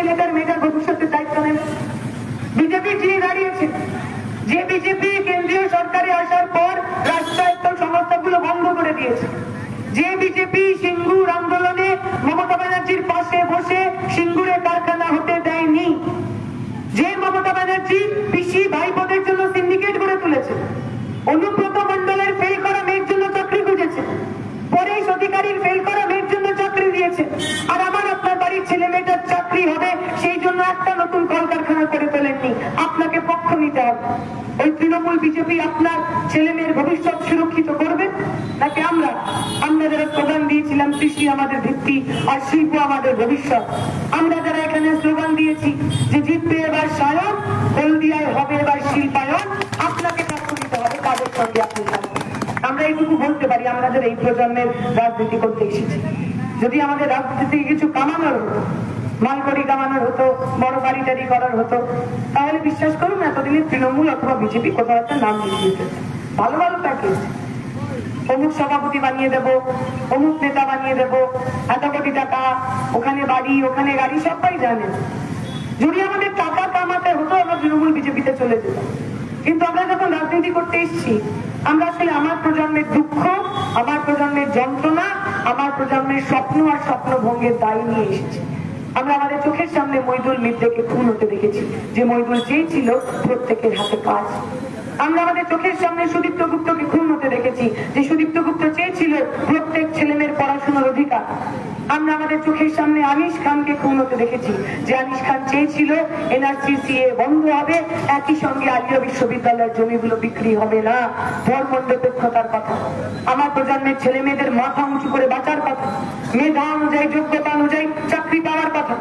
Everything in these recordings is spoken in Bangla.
ছেলেটার মেয়েটার ভবিষ্যতের দায়িত্ব নেবে বিজেপি যিনি দাঁড়িয়েছেন যে বিজেপি কেন্দ্রীয় সরকারে আসার পর রাষ্ট্রায়ত্ত সংস্থাগুলো বন্ধ করে দিয়েছে যে বিজেপি সিঙ্গুর আন্দোলনে মমতা ব্যানার্জির পাশে বসে সিঙ্গুরে কারখানা হতে দেয়নি যে মমতা ব্যানার্জি পিসি ভাইপোদের জন্য সিন্ডিকেট করে তুলেছে অনুব্রত মন্ডলের ফেল করা মেয়ের জন্য চাকরি খুঁজেছে পরেশ অধিকারীর ফেল করা মেয়ের জন্য চাকরি দিয়েছে আর আমার আপনার বাড়ির ছেলে মেয়েটার চাকরি হবে সেই জন্য একটা নতুন কলকারখানা করে তোলেননি আপনাকে পক্ষ নিতে হবে। ওই তৃণমূল বিজেপি আপনার ছেলে মেয়ের ভবিষ্যৎ সুরক্ষিত করবে? নাকি আমরা আমরা যারা স্লোগান দিয়েছিলাম, কৃষি আমাদের ভিত্তি আর শিল্প আমাদের ভবিষ্যৎ আমরা যারা এখানে স্লোগান দিয়েছি যে জিতবে এবার সায়ন হলদিয়ায় হবে এবার শিল্পায়ন, আপনাকে পক্ষ নিতে হবে, তাদের সঙ্গে আপনি আমরা এইটুকু বলতে পারি আমরা যারা এই প্রজন্মের রাজনীতি করতে এসেছি। যদি আমাদের রাজনীতি কিছু কামানোর মালকড়ি কামানোর হতো, বড় বাড়ি টাড়ি করার হতো। তাহলে বিশ্বাস করুন, এতদিনে তৃণমূল অথবা বিজেপি কোথাও একটা নাম লিখে দিতে ভালো ভালো প্যাকেজ অমুক সভাপতি বানিয়ে দেব, অমুক নেতা বানিয়ে দেব, এত কোটি টাকা, ওখানে বাড়ি, ওখানে গাড়ি, সবাই জানে। যদি আমাদের টাকা কামাতে হতো, আমরা তৃণমূল বিজেপিতে চলে যেতাম। কিন্তু আমরা যখন রাজনীতি করতে এসেছি, আমরা আসলে আমার প্রজন্মের দুঃখ, আমার প্রজন্মের যন্ত্রণা, আমার প্রজন্মের স্বপ্ন আর স্বপ্ন ভঙ্গের দায় নিয়ে এসেছি। আমরা আমাদের চোখের সামনে মইদুল মিত্রকে খুন হতে দেখেছি। যে মইদুল চেয়েছিল প্রত্যেকের হাতে কাজ। আমরা আমাদের চোখের সামনে সুদীপ্ত গুপ্তকে খুন হতে দেখেছি। যে সুদীপ্ত গুপ্ত চেয়েছিল প্রত্যেক ছেলেমেয়ের পড়াশোনার অধিকার। আমরা আমাদের চোখের সামনে আনিস খানকে খুন হতে দেখেছি। যে আনিস খান চেয়েছিল এনআরসি সিএ বন্ধ হবে, একই সঙ্গে আলিয়া বিশ্ববিদ্যালয়ের জমিগুলো বিক্রি হবে না। ধর্ম নিরপেক্ষতার কথা। আমার প্রজন্মের ছেলে মেয়েদের মাথা উঁচু করে বাঁচার কথা। মেধা অনুযায়ী, যোগ্যতা অনুযায়ী, চাকরি পাওয়ার কথা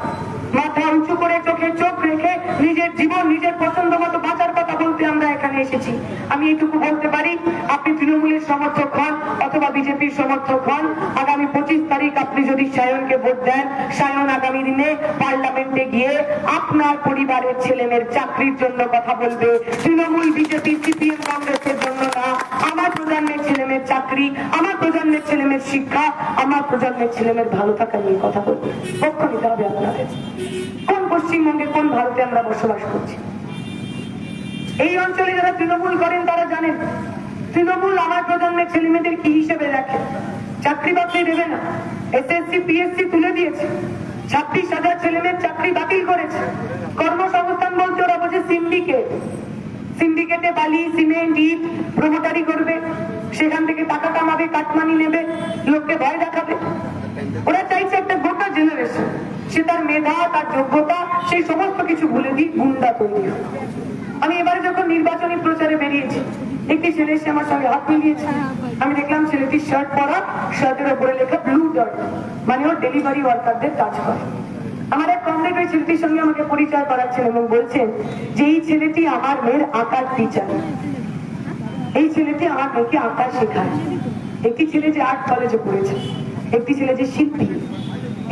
মাথা উঁচু করে চোখে চোখ রেখে নিজের জীবন, নিজের পছন্দ মতো বাঁচার কথা বলতে আমরা এখানে এসেছি। আমি এটুকু বলতে পারি, আপনি তৃণমূলের সমর্থক হন অথবা বিজেপির সমর্থক হন, আগামী পঁচিশ তারিখ আপনি যদি সায়নকে ভোট দেন, সায়ন আগামী দিনে পার্লামেন্টে গিয়ে আপনার পরিবারের ছেলেমেয়ের চাকরির জন্য কথা বলবে। তৃণমূল, বিজেপি, সিপিএম, কংগ্রেসের জন্য না। আমার প্রজন্মের ছেলেমেয়ের চাকরি, আমার প্রজন্মের ছেলেমেয়ের শিক্ষা, আমার প্রজন্মের ছেলেমেয়ের ভালো থাকা নিয়ে কথা বলবে। পক্ষ নিতে হবে আপনাদের। পশ্চিমবঙ্গে কোন ভারতে আমরা বসবাস করছি? এই অঞ্চলে যারা তৃণমূল করেন, তারা জানেন, তৃণমূল আমার প্রজন্মের ছেলে মেয়েদের কি হিসেবে দেখে? চাকরি বাকরি দেবে না। এসএসসি, পিএসসি তুলে দিয়েছে। ছাব্বিশ হাজার ছেলে মেয়ের চাকরি বাতিল করেছে। কর্মসংস্থান বলতে ওরা বোঝে সিন্ডিকেট সিন্ডিকেটে বালি সিমেন্ট ইট প্রমোটারি করবে। সেখান থেকে টাকা কামাবে, কাটমানি নেবে, লোককে ভয় দেখাবে। ওরা চাইছে একটা গোটা জেনারেশন সে তার মেধা, তার যোগ্যতা, সেই সমস্ত কিছু ভুলে দিয়ে গুন্ডা তৈরি আমি এবারে যখন নির্বাচনী প্রচারে বেরিয়েছি, একটি ছেলে এসে আমার সঙ্গে হাত মিলিয়েছে। আমি দেখলাম ছেলেটির শার্ট পরা শার্টের উপরে লেখা ব্লু ডট মানে ও ডেলিভারি ওয়ার্কারদের কাজ করে। আমার এক কমরেড ওই ছেলেটির সঙ্গে আমাকে পরিচয় করাচ্ছেন এবং বলছেন যে, এই ছেলেটি আমার মেয়ের আঁকার টিচার এই ছেলেটি আমার মেয়েকে আঁকা শেখায়। একটি ছেলে যে আর্ট কলেজে পড়েছে, একটি ছেলে যে শিল্পী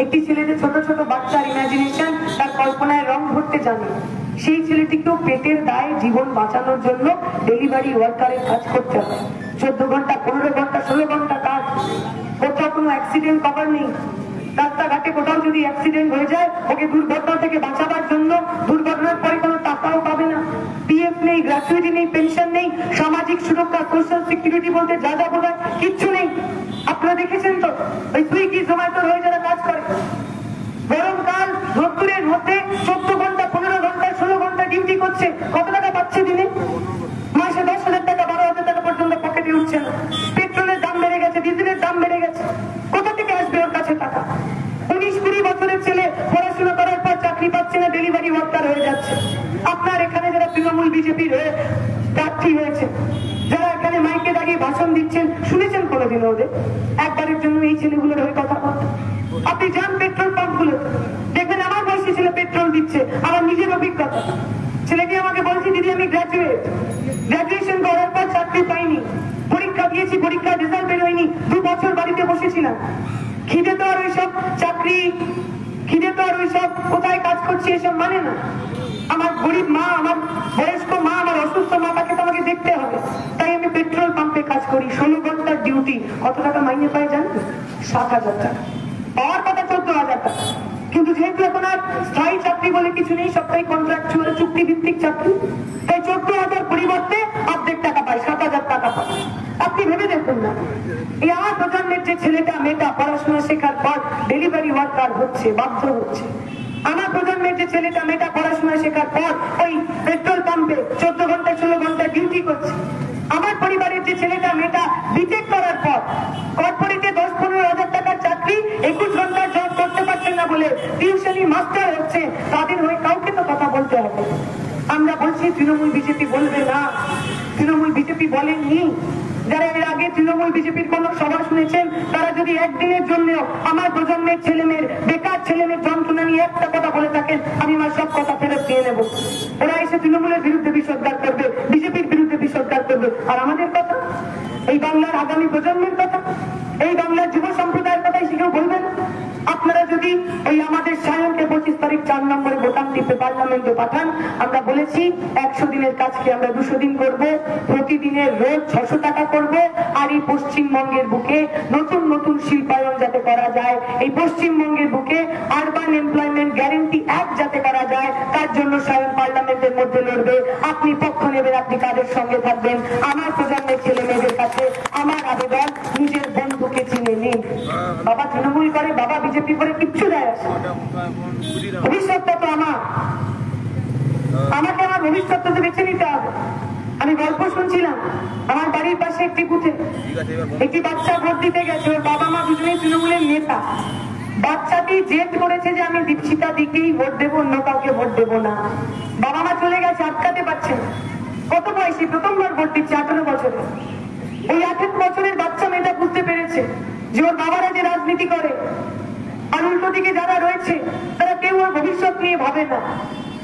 একটি ছেলে যে ছোট ছোট বাচ্চার ইমাজিনেশন তার কল্পনায় রং ভরতে জানে। সেই ছেলেটিকেও পেটের দায়ে জীবন বাঁচানোর জন্য ডেলিভারি ওয়ার্কারের কাজ করতে হয়। চোদ্দ ঘণ্টা, পনেরো ঘণ্টা, ষোলো ঘণ্টা কাজ। কোথাও কোনো অ্যাক্সিডেন্ট কভার নেই। রাস্তাঘাটে কোথাও যদি অ্যাক্সিডেন্ট হয়ে যায়, ওকে দুর্ঘটনা থেকে বাঁচাবার জন্য দুর্ঘটনার পরে কোনো টাকাও পাবে না। পিএফ নেই গ্র্যাচুইটি নেই পেনশন নেই, সামাজিক সুরক্ষা সোশ্যাল সিকিউরিটি বলতে যা যা বোঝায়, কিচ্ছু নেই। আপনারা দেখেছেন তো? ওই সুইগি, জোম্যাটো হয়ে যারা কাজ করে গরমকাল রোদ্দুরের মধ্যে চোদ্দ ঘণ্টা পনেরো ঘণ্টা ষোলো ঘণ্টা ডিউটি করছে কত টাকা পাচ্ছে দিনে মাসে দশ হাজার টাকা বারো হাজার টাকা পর্যন্ত পকেটে উঠছে না পেট্রোলের দাম বেড়ে গেছে ডিজেলের দাম বেড়ে গেছে কোথা থেকে আসবে ওর কাছে টাকা উনিশ কুড়ি বছরের ছেলে পড়াশোনা করার পর চাকরি পাচ্ছে না ডেলিভারি ওয়ার্কার হয়ে যাচ্ছে আপনার এখানে যারা তৃণমূল বিজেপির হয়ে প্রার্থী হয়েছে যারা এখানে মাইকে দাঁড়িয়ে ভাষণ দিচ্ছেন শুনেছেন কোনোদিন ওদের একবারের জন্য এই ছেলেগুলোর হয়ে কথা বলতে আপনি যান পেট্রোল পাম্পগুলো দেখবেন আমার বয়সী ছেলে পেট্রোল দিচ্ছে আমার নিজের অভিজ্ঞতা। ছেলেটি আমাকে বলছে, দিদি, আমি গ্রাজুয়েট গ্রাজুয়েশন করার পর চাকরি পাইনি। পরীক্ষা দিয়েছি পরীক্ষার রেজাল্ট বেরোয়নি দু বছর বাড়িতে বসেছিলাম। খিদে তো আর ওইসব চাকরি, খিদে তো আর ওইসব কোথায় কাজ করছি, এসব মানে না। আমার গরিব মা, আমার বয়স্ক মা, আমার অসুস্থ মা, তাকে তো আমাকে দেখতে হবে। তাই আমি পেট্রোল পাম্পে কাজ করি। ষোলো ঘণ্টার ডিউটি কত টাকা মাইনে পাই জানেন? সাত হাজার টাকা। পাওয়ার কথা চোদ্দ হাজার টাকা কিন্তু যেহেতু এখন আর স্থায়ী চাকরি বলে কিছু নেই, সবটাই কন্ট্রাকচুয়াল চুক্তি ভিত্তিক চাকরি। তাই চোদ্দ হাজার পরিবর্তে অর্ধেক টাকা পায় সাত হাজার টাকা পায়। আপনি ভেবে দেখুন না। এই আমার প্রজন্মের যে ছেলেটা, মেয়েটা পড়াশোনা শেখার পর ডেলিভারি ওয়ার্কার হচ্ছে, বাধ্য হচ্ছে। আমার প্রজন্মের যে ছেলেটা, মেয়েটা পড়াশোনা শেখার পর ওই পেট্রোল পাম্পে চোদ্দ ঘণ্টা, ষোলো ঘণ্টা ডিউটি করছে। আমার পরিবারের যে ছেলেটা, মেয়েটা বিটেক করার পর কর্পোরেটে দশ পনেরো হাজার টাকার চাকরি, একুশ ঘণ্টার জব করতে পারছেন না বলে টিউশনি মাস্টার হচ্ছে, তাদের হয়ে কাউকে তো কথা বলতে হবে। আমরা বলছি, তৃণমূল বিজেপি বলবে না। তৃণমূল বিজেপি বলেননি। যারা এর আগে তৃণমূল বিজেপির কোন সভা শুনেছেন, তারা যদি একদিনের জন্য আমার প্রজন্মের ছেলে মেয়ের বেকার ছেলে মেয়ের যন্ত্রণা নিয়ে একটা কথা বলে থাকেন, আমি আমার সব কথা ফেরত দিয়ে নেব। ওরা এসে তৃণমূলের বিরুদ্ধে বিষোদ্গার করবে, বিজেপির বিরুদ্ধে বিষোদ্গার করবে। আর আমাদের কথা? এই বাংলার আগামী প্রজন্মের কথা? এই বাংলার যুব সম্প্রদায়ের কথাই সে কেউ বলবেন? আপনারা যদি ওই আমাদের সায়নকে পঁচিশ তারিখ চার নম্বরে বোতাম টিপে পার্লামেন্টে পাঠান, আমরা বলেছি একশো দিনের কাজকে আমরা দুশো দিন করব? প্রতিদিনের রোজ ছশো টাকা করব। আর এই পশ্চিমবঙ্গের বুকে নতুন নতুন শিল্পায়ন যাতে করা যায়, এই পশ্চিমবঙ্গের বুকে আরবান এমপ্লয়মেন্ট গ্যারেন্টি অ্যাক্ট যাতে করা যায়, তার জন্য সায়ন পার্লামেন্টের মধ্যে লড়বে। আপনি পক্ষ নেবেন, আপনি কাদের সঙ্গে থাকবেন? আমার প্রজন্মের ছেলে মেয়েদের কাছে আমার আবেদন, নিজের বন্ধুকে চিনে নিন। বাবা তৃণমূল করে, বাবা বিজেপি করে কিচ্ছু দেয় ভবিষ্যৎটা তো আমার। আমাকে আমার ভবিষ্যৎটা তো বেছে নিতে হবে। আমি গল্প শুনছিলাম। আমার বাড়ির পাশে একটি বুথে। একটি বাচ্চা ভোট দিতে গেছে। ওর বাবা মা দুজনেই তৃণমূলের নেতা। বাচ্চাটি জেদ করেছে যে আমি দীপশিতা দিকেই ভোট দেবো অন্য কাউকে ভোট দেবো না। বাবা মা চলে গেছে আটকাতে পারছে। কত বয়সী? প্রথমবার ভোট দিচ্ছে আঠারো বছরে। এই আঠেরো বছরের বাচ্চা মেয়েটা বুঝতে পেরেছে যে ওর বাবারা যে রাজনীতি করে। আর উল্টো দিকে যারা রয়েছে, তারা কেউ আর ভবিষ্যৎ নিয়ে ভাবে না।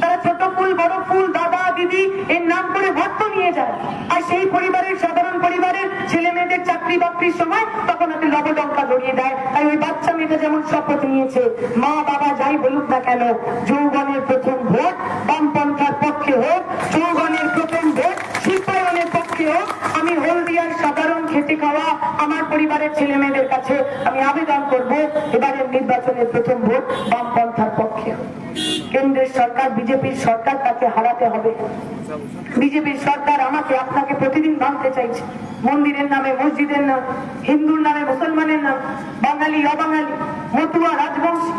তারা ছোট ফুল, বড় ফুল, দাদা, দিদি, এর নাম করে ভক্ত নিয়ে যায়। আর সেই পরিবারের, সাধারণ পরিবারের ছেলে মেয়েদের চাকরি বাকরির সময় তখন আপনি লবডঙ্কা ধরিয়ে দেয় তাই ওই বাচ্চা মেয়েটা যেমন শপথ নিয়েছে, মা, বাবা, যাই বলুক না কেন, যৌবনের প্রথম ভোট বামপন্থার পক্ষে হোক যৌবনের প্রথম ভোট শিল্পায়নের পক্ষে হোক আমি হলদিয়ার সাধারণ খেটে খাওয়া আমার পরিবারের ছেলে মেয়েদের কাছে আমি আবেদন করব এবারের নির্বাচনের প্রথম ভোট বামপন্থার পক্ষে হোক। কেন্দ্রের সরকার, বিজেপির সরকার তাকে হারাতে হবে। বিজেপির সরকার আমাকে, আপনাকে প্রতিদিন ভাঙতে চাইছে। মন্দিরের নামে, মসজিদের নাম, হিন্দুর নামে, মুসলমানের নাম, বাঙালি, অবাঙালি, মতুয়া, রাজবংশী,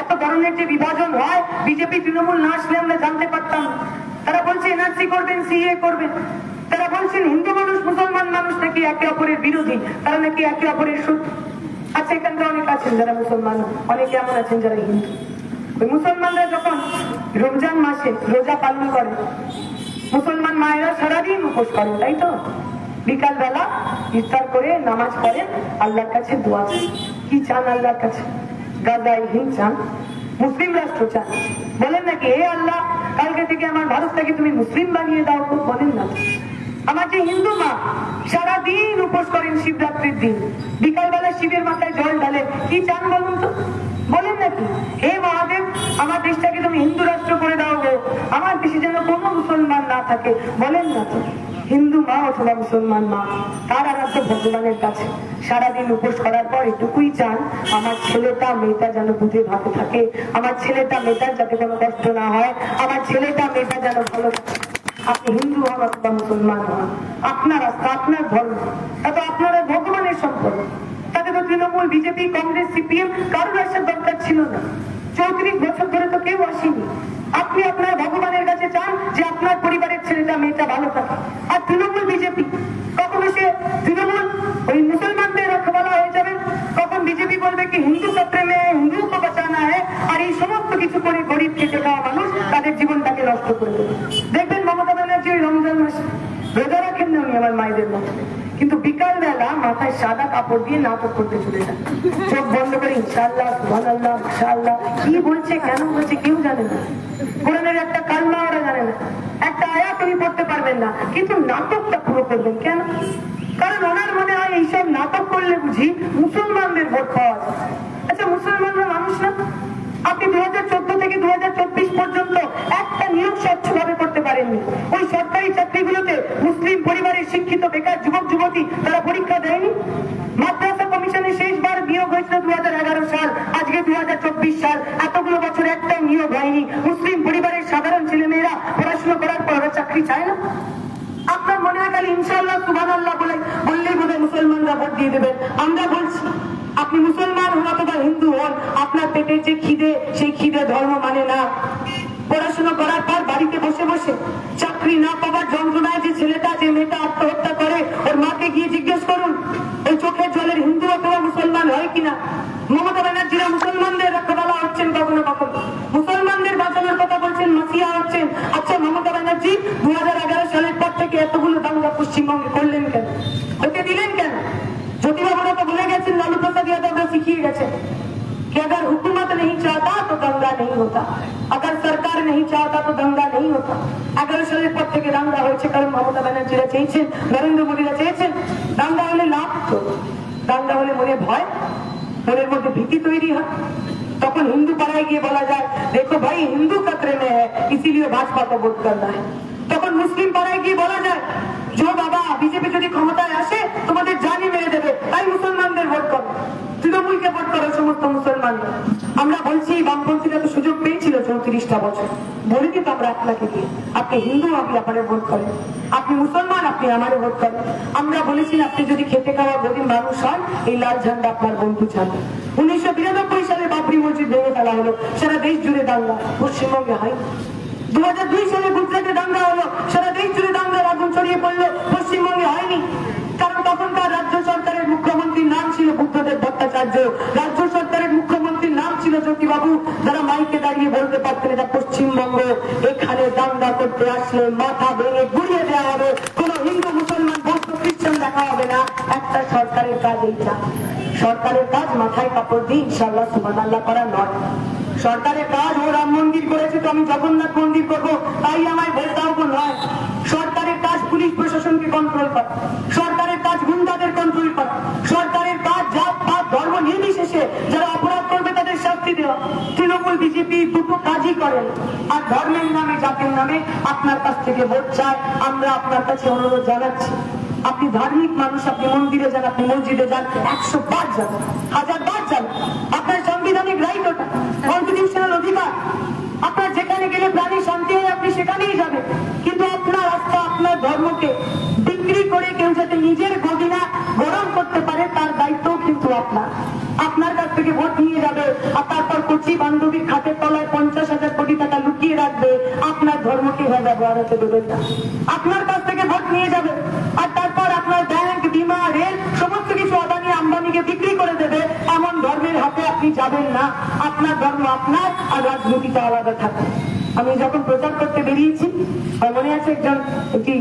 এত ধরনের যে বিভাজন হয়, বিজেপি, তৃণমূল না আসলে আমরা জানতে পারতাম তারা বলছে, এনআরসি করবেন, সিএ করবেন। তারা বলছেন, হিন্দু মানুষ, মুসলমান মানুষ নাকি একে অপরের বিরোধী। তারা নাকি একে অপরের শত্রু। আচ্ছা এখানকার অনেক আছেন যারা মুসলমান, অনেকে এমন আছেন যারা হিন্দু। মুসলমানরা যখন রমজান মাসে রোজা পালন করে, মুসলমান মায়েরা সারাদিন উপোস করেন তাই তো? বিকাল বেলা ইফতার করে নামাজ পড়েন আল্লাহর কাছে দোয়া চান কি চান আল্লাহর কাছে? গাজাই হিন্দ চান, মুসলিম রাষ্ট্র চান। বলেন নাকি হে আল্লাহ, কালকে থেকে আমার ভারতটাকে তুমি মুসলিম বানিয়ে দাও বলেন না। আমার যে হিন্দু মা, সারাদিন উপোস করেন শিবরাত্রির দিন। বিকালবেলা শিবের মাথায় জল ঢালেন কি চান বলুন তো? বলেন নাকি, হে মহাদেব আমার দেশটাকে তুমি হিন্দু রাষ্ট্র করে দাও গো। আমার দেশে যেন কোনো মুসলমান না থাকে। বলেন না তো, হিন্দু মা অথবা মুসলমান মা, তার আরাধ্য ভগবানের কাছে সারাদিন উপোস করার পর এটুকুই চান, আমার ছেলেটা, মেয়েটা যেন বুঝে ভালো থাকে। আমার ছেলেটা মেয়েটার যাতে কোনো কষ্ট না হয়। আমার ছেলেটা, মেয়েটা যেন ভালো আপনি হিন্দু হন অথবা মুসলমান হন, আপনার আস্থা, আপনার ধর্ম তাতে আপনারা ভগবানের সম্পর্ক। তাতে তো তৃণমূল, বিজেপি, কংগ্রেস, সিপিএম, কারোর আসার দরকার ছিল না। চৌত্রিশ বছর ধরে তো কেউ আসেনি। আপনি আপনার ভগবানের কাছে চান যে আপনার পরিবারের ছেলেটা, মেয়েটা ভালো থাকে। আর তৃণমূল বিজেপি, কখনো সে তৃণমূল ওই মুসলমানদের রক্ষবালা হয়ে যাবে? কখন বিজেপি বলবে কি, হিন্দু মেয়ে হিন্দু কো বাঁচানা है আর এই সমস্ত কিছু করে গরিব খেটে খাওয়া মানুষ তাদের জীবনটাকে নষ্ট করে দেবে। দেখবেন মমতা ব্যানার্জি ওই রমজান মাসে রোজা রাখেন না উনি আমার মায়েদের মতো। বেলা মাথায় সাদা কাপড় দিয়ে নাটক করতে চলে যায়। চোখ বন্ধ করে ইনশাল্লাহ সুবহানাল্লাহ ইনশাল্লাহ কি বলছে, কেন বলছে কেউ জানে না। কোরআনের একটা কালমা ওরা জানে না। একটা আয়াত উনি পড়তে পারবেন না। কিন্তু নাটকটা পুরো করবেন কেন? কারণ ওনার মনে হয় এইসব নাটক করলে বুঝি মুসলমানদের ভোট পাওয়া আচ্ছা মুসলমানরা মানুষ না। আপনি দু হাজার চোদ্দ থেকে দু হাজার চব্বিশ পর্যন্ত একটা নিয়োগ স্বচ্ছভাবে করতে পারেননি ওই সরকারি চাকরিগুলোতে মুসলিম পরিবারের শিক্ষিত বেকার যুবক যুবতী তারা পরীক্ষা দেয়নি মাদ্রাসা কমিশনে শেষবার নিয়োগ হয়েছিল দু হাজার এগারো সাল আজকে দু হাজার চব্বিশ সাল এতগুলো বছর একটাই নিয়োগ হয়নি মুসলিম চায় আপনার মনে হয় খালি ইনশাআল্লাহ সুবান আল্লাহ বলে, বললেই বোধ মুসলমানরা ভোট দিয়ে আমরা বলছি, আপনি মুসলমান হন অথবা হিন্দু হন, আপনার পেটের যে খিদে, সেই খিদে ধর্ম মানে না। পড়াশোনা করার পর বাড়িতে বসে বসে চাকরি না পাওয়ার যন্ত্রণায় যে ছেলেটা, যে মেয়েটা আত্মহত্যা করে, ওর মাকে গিয়ে জিজ্ঞেস করুন, ওই চোখের জলের হিন্দু অথবা মুসলমান হয় কিনা? মমতা ব্যানার্জিরা মুসলমানদের রক্ষাবেলা হচ্ছেন কখনো কখনো মুসলমানদের বাঁচানোর কথা বলছেন মাসিয়া হচ্ছেন আচ্ছা মমতা ব্যানার্জি দু হাজার এগারো সালের পর থেকে এতগুলো দাঙ্গা পশ্চিমবঙ্গে করলেন কেন হতে দিলেন কেন জ্যোতিবাবুরা তো বলে গেছেন লালু প্রসাদ যাদবরা শিখিয়ে গেছেন कि अगर हुकूमत नहीं चाहता तो दंगा नहीं होता अगर सरकार नहीं चाहता तो दंगा नहीं होता এগারো সালের পর থেকে দাঙ্গা হয়েছে কারণ মমতা ব্যানার্জিরা চেয়েছেন নরেন্দ্র মোদীরা চেয়েছেন দাঙ্গা হলে লাভ তো দাঙ্গা হলে মনে ভয় মনের মধ্যে ভীতি তৈরি হয় তখন হিন্দু পাড়ায় গিয়ে বলা যায়, দেখো ভাই, হিন্দু কাত্রে মে ইসিলিয়ে ভাজপা তো ভোট করনা তখন মুসলিম পাড়ায় গিয়ে বলা যায় জো বাবা, বিজেপি যদি ক্ষমতায় আসে, তোমাদের জানি মেরে দেবে, তাই মুসলমানদের ভোট কর। তৃণমূলকে ভোট করো সমস্ত মুসলমান আমরা বলছি, বামপন্থীরা তো সুযোগ পেয়েছিল চৌত্রিশটা বছর। বলে দিত আমরা আপনাকে দিয়ে, আপনি হিন্দু, আপনি আপনার ভোট করেন। আপনি মুসলমান, আপনি আমার ভোট করেন। আমরা বলেছি, আপনি যদি খেতে খাওয়া গরিব মানুষ হন, এই লাল ঝান্ডা আপনার বন্ধু ছাড়বেন উনিশশো বাবরি মসজিদ ভেঙে ফেলা হলো। সারা দেশ জুড়ে দাঙ্গা। পশ্চিমবঙ্গে হয় দু হাজার দুই সালে গুজরাটে দাঙ্গা হলো। সারা দেশ জুড়ে দাঙ্গার আগুন ছড়িয়ে পড়ল। পশ্চিমবঙ্গে হয়নি। কারণ তখনকার রাজ্য সরকারের মুখ্যমন্ত্রীর নাম ছিল বুদ্ধদেব ভট্টাচার্য। রাজ্য সরকারের মুখ্যমন্ত্রীর নাম ছিল জ্যোতিবাবু। যারা মাইকে দাঁড়িয়ে বলতে পারতেন এটা পশ্চিমবঙ্গ। এখানে দাঙ্গা করতে আসলে মাথা ভেঙে গুড়িয়ে দেওয়া হবে। কোন হিন্দু মুসলমান বৌদ্ধ খ্রিস্টান দেখা হবে না। একটা সরকারের কাজ এইটা। সরকারের কাজ মাথায় কাপড় দিয়ে ইনশাল্লাহ সুমান আল্লাহ করা নয়। সরকারের কাজ ও রাম মন্দির করেছে তো আমি জগন্নাথ মন্দির করব, তাই আমায় ভোট দাও নয়। সরকারের কাজ পুলিশ প্রশাসনকে কন্ট্রোল করা। সরকারের কাজ গুন্ডাদের কন্ট্রোল করা। সরকারের কাজ জাত, পাত, ধর্ম নির্বিশেষে যারা অপরাধ করবে তাদের শাস্তি দেওয়া। তৃণমূল, বিজেপি দুটো কাজই করেন। আর ধর্মের নামে, জাতির নামে আপনার কাছ থেকে ভোট চায় আমরা আপনার কাছে অনুরোধ জানাচ্ছি। আপনি ধার্মিক মানুষ, আপনি মন্দিরে যান, আপনি মসজিদে যান, একশো বার যান, হাজার বার যান। আপনার সাংবিধানিক রাইট কনস্টিটিউশনাল অধিকার। আপনার যেখানে গেলে প্রাণী শান্তি হয়, আপনি সেখানেই যাবেন। কিন্তু আপনার আস্থা আপনার ধর্মকে বিক্রি করে কেউ যাতে নিজের গদিনা গরম করতে পারে, তার দায়িত্বও কিন্তু আপনার। আপনার কাছ থেকে ভোট নিয়ে যাবে, আর তারপর কচি বান্ধবীর খাতের তলায় পঞ্চাশ হাজার কোটি টাকা লুকিয়ে রাখবে, আপনার ধর্মকে এভাবে ব্যবহার হতে দেবেন না। আপনার কাছ থেকে ভোট নিয়ে যাবে আর তারপর আপনার ব্যাংক বিমা রেল সমস্ত কিছু আদানি আম্বানিকে বিক্রি করে দেবে এমন ধর্মের হাতে না, আপনার ধর্ম আপনার আর রাজনীতিটা আলাদা থাকে। আমি যখন প্রচার করতে বেরিয়েছি মনে আছে একজন একটি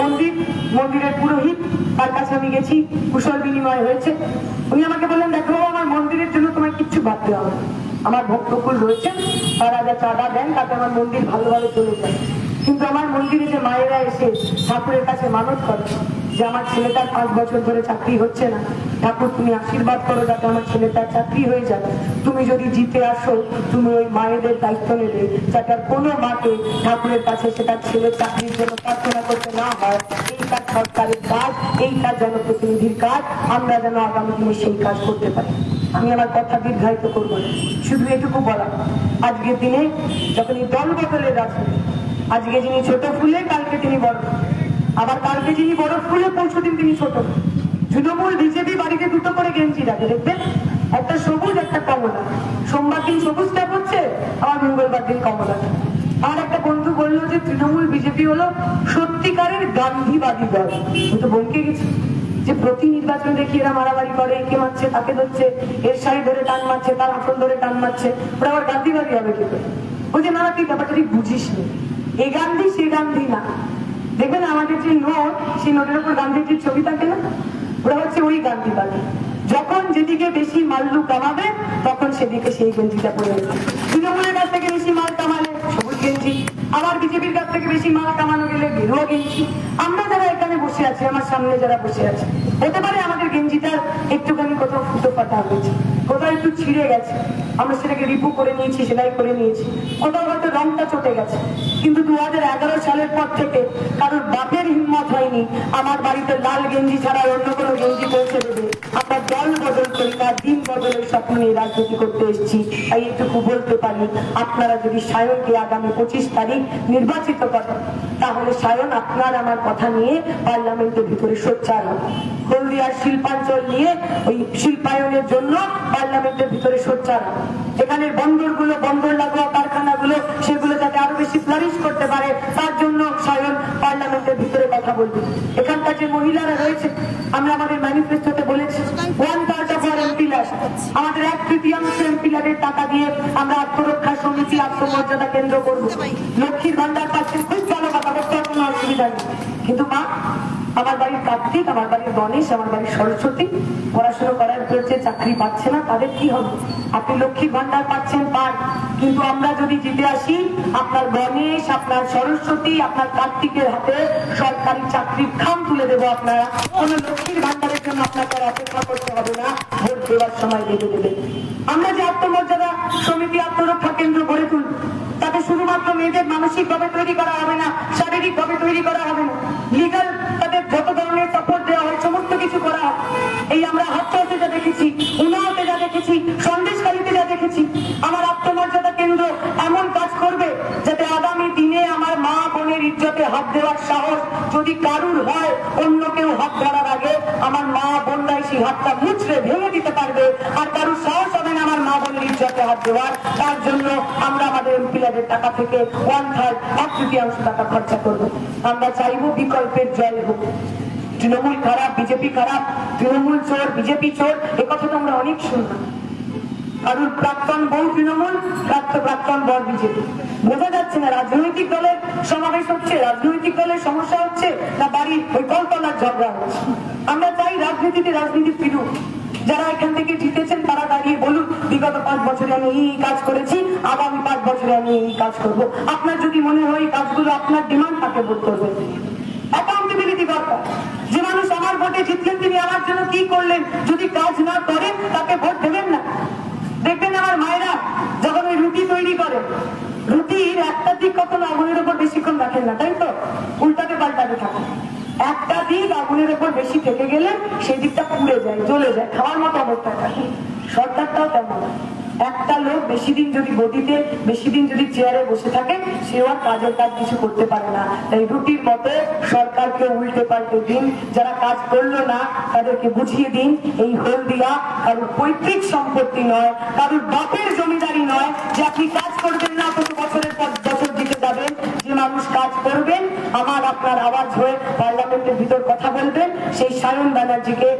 মন্দির, মন্দিরের পুরোহিত, তার কাছে আমি গেছি, কুশল বিনিময় হয়েছে। উনি আমাকে বললেন, দেখো আমার মন্দিরের জন্য তোমার কিচ্ছু ভাবতে হবে। আমার ভক্তকুল রয়েছে, তারা যা চাঁদা দেন, তাতে আমার মন্দির ভালোভাবে চলে যায়। কিন্তু আমার মন্দিরে যে মায়েরা এসে ঠাকুরের কাছে মানত করে যে আমার ছেলেটার পাঁচ বছর ধরে চাকরি হচ্ছে না, ঠাকুর তুমি আশীর্বাদ করো যাতে আমার ছেলেটার চাকরি হয়ে যাবে তুমি যদি জিতে আসো, তুমি ওই মায়েদের দায়িত্ব নেবে, যাতে আর কোনো মাকে ঠাকুরের কাছে সেটা ছেলের চাকরির জন্য প্রার্থনা করতে না হয়। এই কাজ সরকারের কাজ, এই কাজ জনপ্রতিনিধির কাজ, আমরা যেন আগামী দিনে সেই কাজ করতে পারি। আমি আমার কথা দীর্ঘায়িত করব শুধু এটুকু বলা আজকের দিনে যখন এই দল বদলের রাজনীতি, আজকে যিনি ছোট ফুলে, কালকে তিনি বড় আবার কালকে যিনি বড় ফুলে পরশু দিন তিনি ছোট। তৃণমূল বিজেপি বাড়িতে দুটো করে গেঞ্জি রাখে দেখবেন একটা সবুজ, একটা কমলা। সোমবার দিন সবুজ ট্যাপ হচ্ছে, আবার মঙ্গলবার দিন কমলা। আমার একটা বন্ধু বলল যে, তৃণমূল বিজেপি হলো সত্যিকারের গান্ধীবাদী দল। তো বলকে গেছি যে, প্রতি নির্বাচন দেখি এরা মারামারি করে, একে মারছে, তাকে ধরছে, এর শাড়ি ধরে টান মারছে, তার আসন ধরে টান মারছে, ওরা আবার গান্ধীবাদী হবে কি করে? ওই যে না, তুই ব্যাপারটা ঠিক বুঝিস নি এই গান্ধী, সে গান্ধী না। দেখবেন আমাদের যে নোট, সেই নোটের উপর গান্ধীজির ছবি থাকে না? ওরা হচ্ছে ওই গান্ধীবাদী যখন যেদিকে বেশি মাল্লু কামাবে তখন সেদিকে সেই গেঞ্জিটা নেবে তৃণমূলের কাছ থেকে বেশি মাল কামালে সবুজ গেঞ্জি, আবার বিজেপির কাছ থেকে বেশি মাল কামানো গেলে গেরুয়া গেঞ্জি। আমরা যারা এখানে বসে আছি, আমার সামনে যারা বসে আছে, হতে পারে আমাদের গেঞ্জিটার একটুখানি কোথাও ফুটো ফাটা হয়েছে, কোথাও একটু ছিঁড়ে গেছে। আমরা সেটাকে রিপু করে নিয়েছি, সেলাই করে নিয়েছি। কোথাও হয়তো রংটা চটে গেছে। কিন্তু দু হাজার এগারো সালের পর থেকে কারোর বাপের হিম্মত হয়নি আমার বাড়িতে লাল গেঞ্জি ছাড়া অন্য কোনো গেঞ্জি পৌঁছে দেবে। আমরা দল বদল করি না, দিন বদলের স্বপ্ন নিয়ে রাজনীতি করতে এসেছি। তাই এটুকু বলতে পারি, আপনারা যদি সায়নকে আগামী পঁচিশ তারিখ নির্বাচিত করেন, তাহলে সায়ন আপনার আমার কথা নিয়ে পার্লামেন্টের ভিতরে সোচ্চার হবে। হলদিয়ার শিল্পাঞ্চল নিয়ে ওই শিল্পায়নের জন্য পার্লামেন্টের ভিতরে সোচ্চার। এখানে বন্দরগুলো, বন্দর লাগোয়া কারখানাগুলো, সেগুলো যাতে আরও বেশি ফ্লারিশ করতে পারে, তার জন্য সায়ন পার্লামেন্টের ভিতরে কথা বলবে। এখানকার যে মহিলারা রয়েছে, আমরা আমাদের ম্যানিফেস্টোতে বলেছি ওয়ান থার্ড অফ আর এমপিলার আমাদের এক তৃতীয়াংশ এমপিলারের টাকা দিয়ে আমরা আত্মরক্ষা সমিতি আত্মমর্যাদা কেন্দ্র করব। লক্ষ্মীর ভান্ডার পাচ্ছেন খুব কিন্তু মা, আমার বাড়ির কার্তিক, আমার বাড়ির গণেশ, আমার বাড়ির সরস্বতী পড়াশোনা করার চাকরি পাচ্ছে না, তাদের কি হবে? আপনি ভান্ডার পাচ্ছেন, পান। কিন্তু আমরা যদি জিতে আসি, আপনার গণেশ, আপনার সরস্বতী, আপনার কার্তিকের হাতে সরকারি চাকরির খাম তুলে দেবো আপনারা। কোন লক্ষ্মীর ভান্ডারের জন্য আপনাকে অপেক্ষা করতে হবে না। ভোট দেওয়ার সময় বেঁধে দেবে। আমরা যে আত্মমর্যাদা সমিতি আত্মরক্ষা কেন্দ্র গড়ে তুলব তাতে শুধুমাত্র মেয়েদের মানসিকভাবে তৈরি করা হবে না, শারীরিকভাবে তৈরি করা হবে না। লিগাল তাদের যত ধরনের সাপোর্ট দেওয়া হয়, সমস্ত কিছু করা হবে এই আমরা হাতচাতে যা দেখেছি, উনাওতে যা দেখেছি, সন্দেশকারীতে যা দেখেছি, আমার আত্মমর্যাদা কেন্দ্র এমন কাজ করবে যাতে আগামী দিনে আমার মা বোনের ইজ্জতে হাত দেওয়ার সাহস যদি কারুর হয়, অন্য কেউ হাত ধরার আগে আমার মা বোনরাই সেই হাতটা মুচড়ে ভেঙে দিতে পারবে, আর কারুর সাহস ইজ্জতে হাত দেওয়ার, তার জন্য আমরা আমাদের এমপিলাদের টাকা থেকে ওয়ান থার্ড এক তৃতীয়াংশ টাকা খরচা করব। আমরা চাইব বিকল্পের জয় হোক। তৃণমূল খারাপ, বিজেপি খারাপ, তৃণমূল চোর, বিজেপি চোর, এ কথা তো আমরা অনেক শুনলাম প্রাক্তন বউ তৃণমূল, প্রাক্ত প্রাক্তন বর বিজেপি। বোঝা যাচ্ছে না রাজনৈতিক দলের সমাবেশ হচ্ছে, রাজনৈতিক দলের সমস্যা হচ্ছে, না বাড়ির ওই ঝগড়া হচ্ছে। আমরা চাই রাজনীতিতে রাজনীতি ফিরুক। যারা এখান থেকে বলুন বিগত পাঁচ বছরে আমি এই কাজ করেছি, আগামী পাঁচ বছরে আমি এই কাজ করব। আপনার যদি মনে হয় কাজগুলো আপনার ডিমান্ড তাকে ভোট করবেন অ্যাকাউন্টেবিলিটি দরকার। যে মানুষ আমার ভোটে জিতলেন, তিনি আমার জন্য কি করলেন? যদি কাজ না করেন, তাকে ভোট দেবেন না। দেখবেন আমার মায়েরা যখন ওই রুটি তৈরি করে, রুটির একটা দিক কখনো আগুনের উপর বেশিক্ষণ রাখেন না, তাই তো? উল্টাতে পাল্টাতে থাকে একটা দিক আগুনের উপর বেশি থেকে গেলে, সেই দিকটা পুড়ে যায়, জ্বলে যায়, খাওয়ার মতো অবস্থা থাকে। সরকারটাও তেমন একটা লোক বেশি দিন যদি গদিতে, বেশি দিন যদি চেয়ারে বসে থাকে, সেও আর কাজের কাজ কিছু করতে পারে না। তাই রুটির মতো সরকারকে উল্টে পাল্টে দিন, যারা কাজ করল না, তাদেরকে বুঝিয়ে দিন, এই হলদিয়া কারোর পৈতৃক সম্পত্তি নয়, কারোর বাপের জমিদারি নয়, যে আপনি কাজ করবেন না কত বছরের পর বছর দিতে যাবেন, যে মানুষ কাজ করবেন, আমার আপনার আওয়াজ হয়ে পার্লামেন্টের ভিতর কথা বলবেন, সেই সায়ন ব্যানার্জিকে